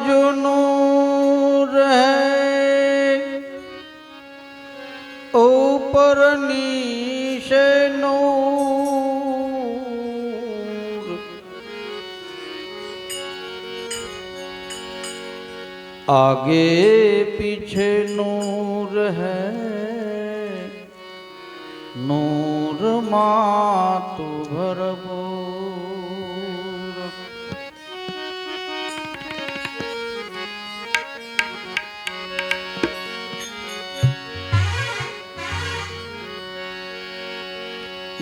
આજુબાજુનું રહે ઉપર નીચે આગે પીછે નૂર હૈ નૂર માં તું ભરપૂર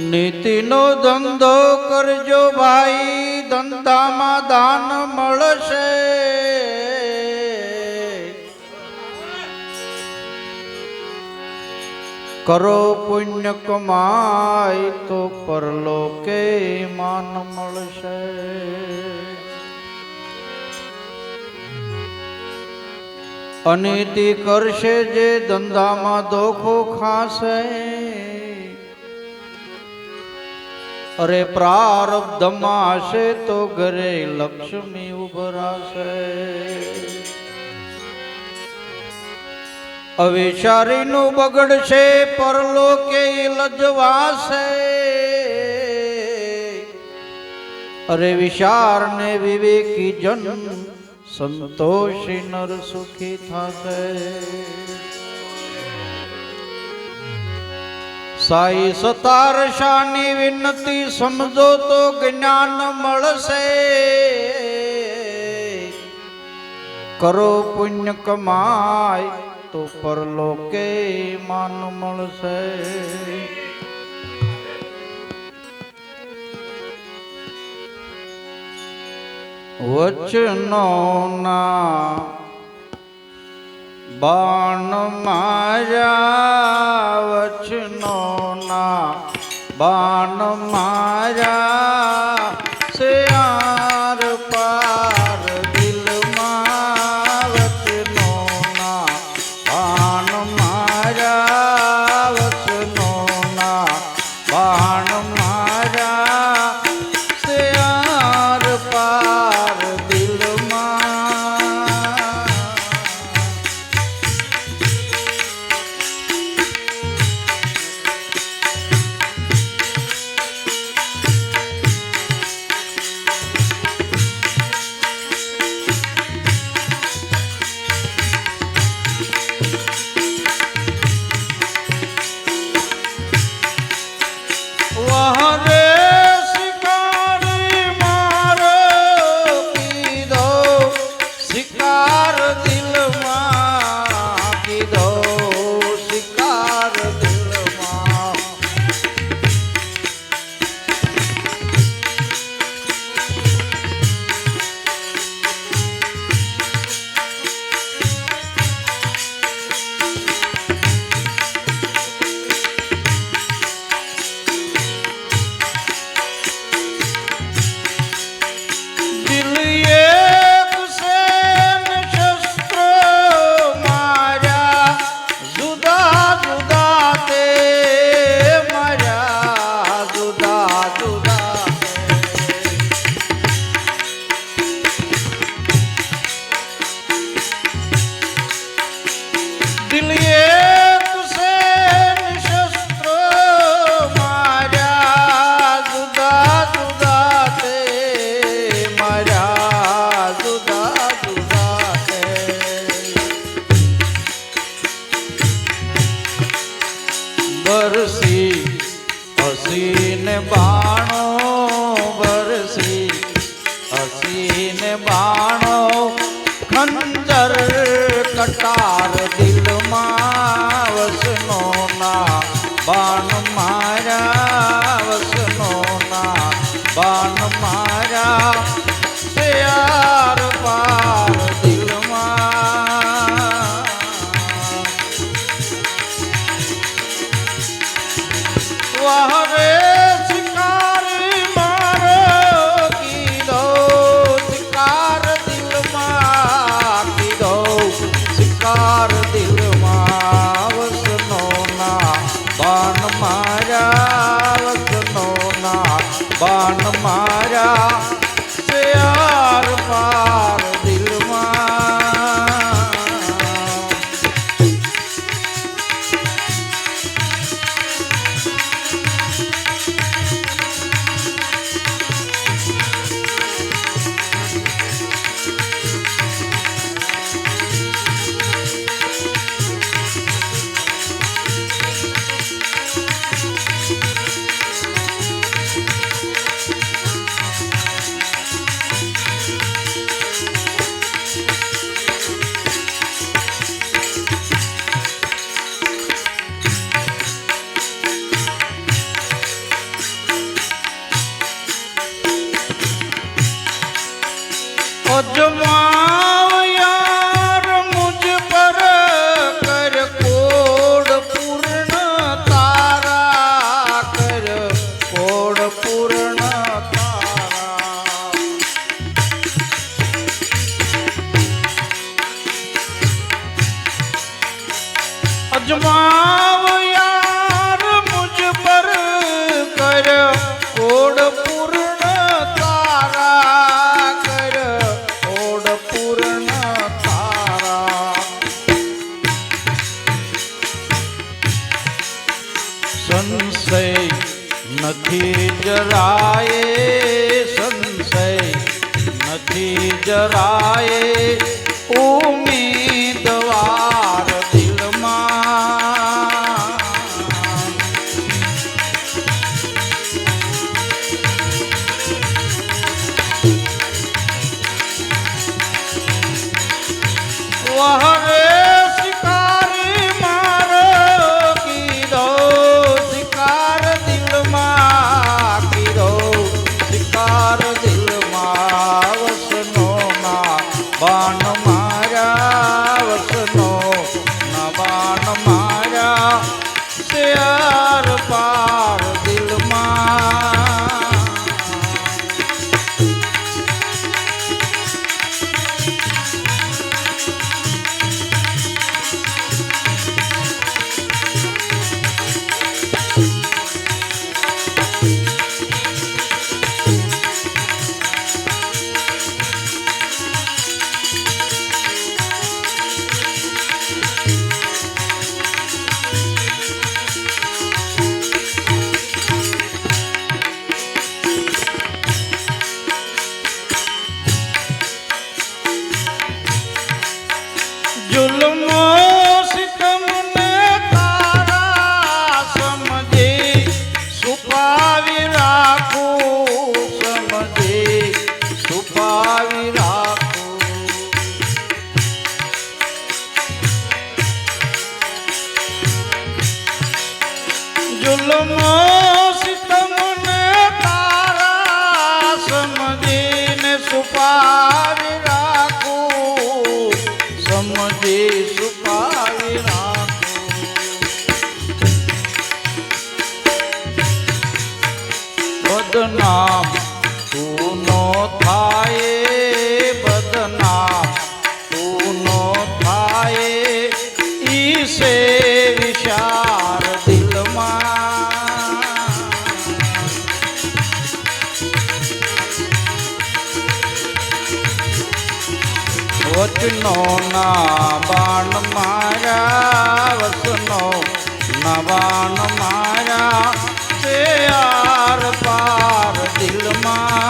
નીતિનો ધંધો કરજો ભાઈ ધંધામાં દાન મળશે કરો પુણ્ય કમાય તો પરલોકે માન મળશે. અનીતિ કરશે જે ધંધામાં ધોખો ખાશે. અરે પ્રારબ્ધમાં હશે તો ઘરે લક્ષ્મી ઉભરાશે. અવિચારીનું બગડશે પરલોકે લજવાશે. અરે વિચાર ને વિવેકી જન સંતોષી, નર સુખી થશે. સાઈ સતાર શાની વિનતી સમજો તો જ્ઞાન મળશે. કરો પુણ્ય કમાય તો પરલોકે માન મળશે? વચનો ના બાણ માયા વચનો ના બાણ માર્યા. બાણ મારા વસનો ના. બાણ મારા પ્યાર চলো মা વસનો ના બાણ મારા વસનો ના બાણ મારા તે આર પાર દિલમાં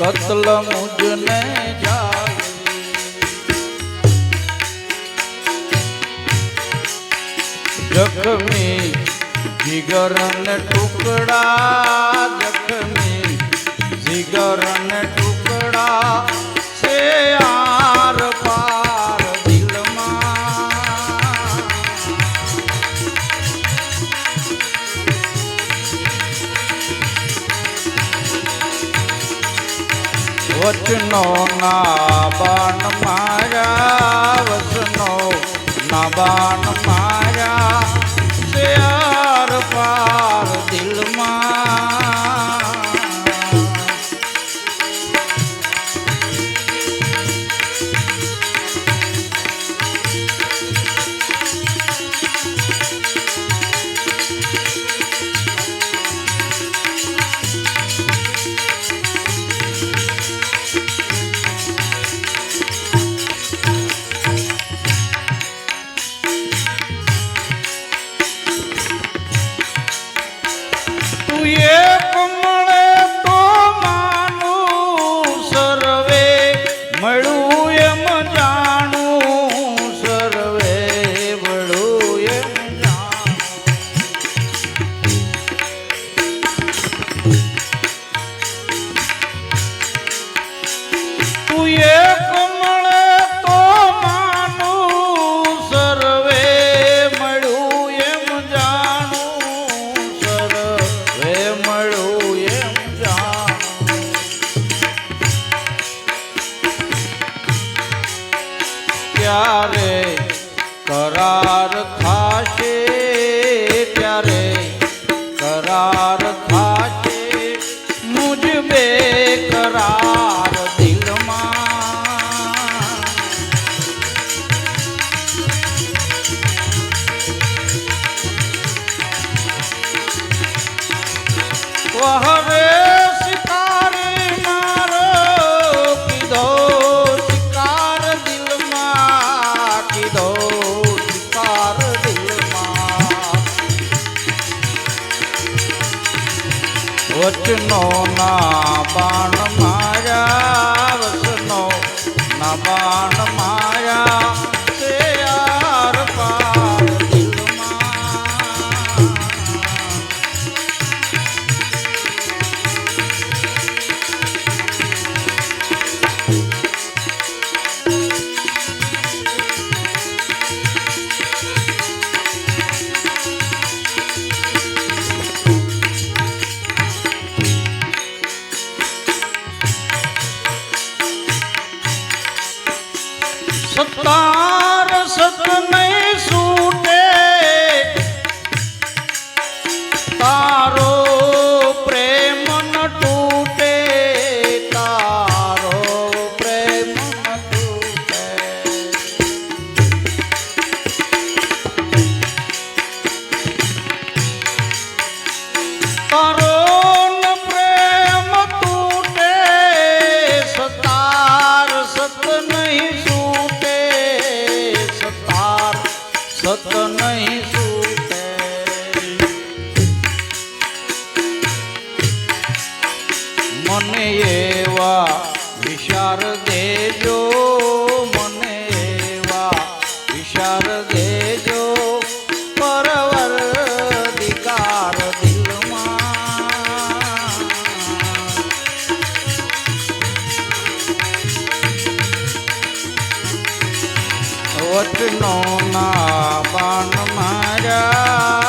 કતલ મુજને જખમી જીગરન ટુકડા જખમી જીગરન ટુકડા না। যতন કોટનો ના બાણ માર્યા